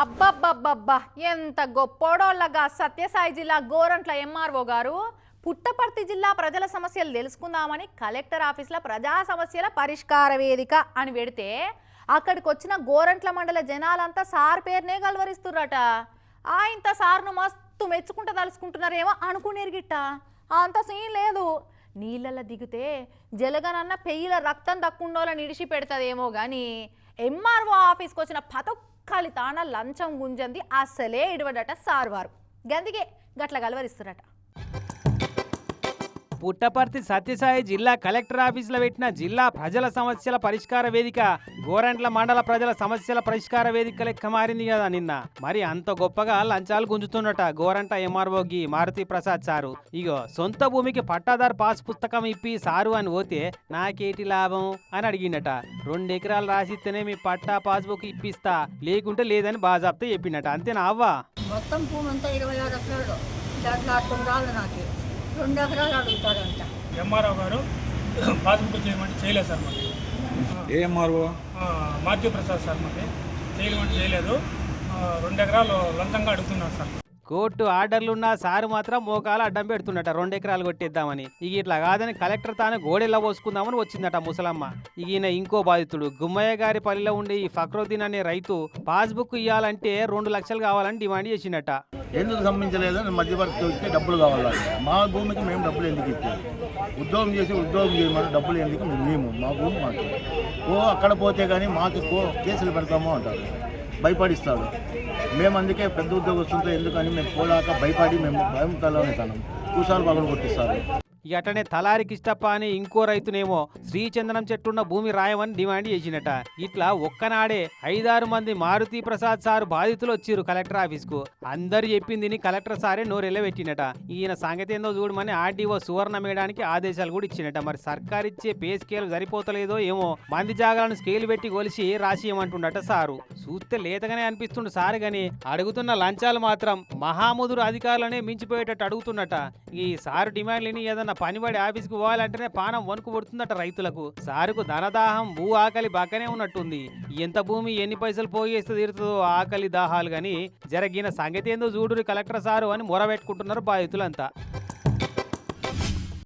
అబ్బబ్బబ్బబ్బా ఎంత గొప్పోడోళ్ళగా సత్యసాయి జిల్లా గోరంట్ల ఎంఆర్ఓ గారు. పుట్టపర్తి జిల్లా ప్రజల సమస్యలు తెలుసుకుందామని కలెక్టర్ ఆఫీస్లో ప్రజా సమస్యల పరిష్కార వేదిక అని పెడితే అక్కడికి వచ్చిన గోరంట్ల మండల జనాలంతా సార్ పేరునే గలవరిస్తుర్రట ఆ ఇంత సార్ను మస్తు మెచ్చుకుంటూ తలుచుకుంటున్నారేమో అనుకునేరు గిట్ట. అంత సీన్ లేదు. నీళ్ళల్లో దిగితే జలగనన్న పెయ్యిల రక్తం దక్కుండోళ్ళని ఇడిచి పెడతదేమో కానీ ఎంఆర్ఓ ఆఫీస్కి వచ్చిన ఖాళీ తాన లంచం గుంజంది. అసలే ఇడవడట సార్ వారు. గందికే గట్ల గలవరిస్తురట. పుట్టపర్తి సత్యసాయి జిల్లా కలెక్టర్ ఆఫీసులో పెట్టిన జిల్లా ప్రజల సమస్యల పరిష్కార వేదిక గోరంట్ల మండల ప్రజల సమస్యల పరిష్కార వేదిక లెక్క మారింది కదా నిన్న. మరి అంత గొప్పగా లంచాలు గుంజుతున్నట గోరంట ఎంఆర్ఓకి మారుతి ప్రసాద్ సారు. ఇగో సొంత భూమికి పట్టాదారు పాస్ పుస్తకం ఇప్పి సారు అని పోతే నాకేటి లాభం అని అడిగిండట. రెండు ఎకరాలు రాసిస్తేనే మీ పట్టా పాస్బుక్ ఇప్పిస్తా లేకుంటే లేదని బాజాబ్తో చెప్పిండట అంతేనా అవ్వా? మొత్తం భూమి అంతా ఇరవై ఆరు ఎకరాలు. దాంట్లో అర్థం రాదు నాకు. రెండు ఎకరాలు అడుగుతారంట. ఎంఆర్ఓ గారు పాస్బుక్ చేయమంటే చేయలేదు సార్ మాకు. ఏఎంఆర్ఓ ప్రసాద్ సార్ మాకు. చేయమంటే చేయలేదు. రెండు ఎకరాలు లంచంగా అడుగుతున్నారు సార్. కోర్టు ఆర్డర్లున్న సారు మాత్రం మోకాలు అడ్డం పెడుతుండట రెండు ఎకరాలు కొట్టేద్దామని. ఇక ఇట్లా కాదని కలెక్టర్ తాను గోడెల్లా పోసుకుందామని వచ్చిందట ముసలమ్మ. ఈయన ఇంకో బాధితుడు. గుమ్మయ్య గారి పల్లిలో ఉండే ఈ ఫక్రుద్దీన్ అనే రైతు పాస్బుక్ ఇవ్వాలంటే రెండు లక్షలు కావాలని డిమాండ్ చేసిండట ఎందుకు సంబంధించలేదు మధ్యవర్తికి మధ్యవర్తి వచ్చి డబ్బులు కావాలి. మా భూమికి మేము డబ్బులు ఎందుకు ఇచ్చాము ఉద్యోగం చేసి ఉద్యోగం చేయమని డబ్బులు ఎందుకు మేము? మా భూమి మాకు. ఓ అక్కడ పోతే కానీ మాకు కో- కేసులు పెడతాము అంటారు. భయపడిస్తాడు మేము అందుకే పెద్ద ఉద్యోగస్తులతో ఎందుకని మేము పోలాక భయపడి మేము భయం తలనే తనం కూసాలు పగలు కొట్టిస్తారు. ఇక అట్లనే తలారి కిష్టప్ప అని ఇంకో రైతునేమో శ్రీచందనం చెట్టున్న భూమి రాయమని డిమాండ్ చేసినట. ఇట్లా ఒక్కనాడే ఐదారు మంది మారుతి ప్రసాద్ సార్ బాధితులు వచ్చిర్రు కలెక్టర్ ఆఫీస్కు అందరు చెప్పింది కలెక్టర్ సారే నోరెళ్ళ పెట్టినట ఈయన సంగతి ఏందో చూడమని ఆర్డీఓ సువర్ణ మేయడానికి ఆదేశాలు కూడా ఇచ్చినట. మరి సర్కార్ ఇచ్చే పే స్కేల్ సరిపోతలేదో ఏమో మంది జాగాలను స్కేల్ పెట్టి కొలిసి రాసియమంటుండట సారు. చూస్తే లేతగానే అనిపిస్తుండు సారు గాని అడుగుతున్న లంచాలు మాత్రం మహాముదురు అధికారులనే మించిపోయేటట్టు అడుగుతున్నట. ఈ సారు డిమాండ్లని ఏదన్నా పనిపడి ఆఫీస్కి పోవాలంటేనే పానం వణుకు పడుతుందట రైతులకు. సారుకు ధనదాహం భూ ఆకలి బాగానే ఉన్నట్టుంది. ఎంత భూమి ఎన్ని పైసలు పోగేస్తే తీరుతుందో ఆకలి దాహాలు గాని జరిగిన సంగతి ఏందో చూడురి కలెక్టర్ సారు అని మొరబెట్టుకుంటున్నారు బాధితులంతా.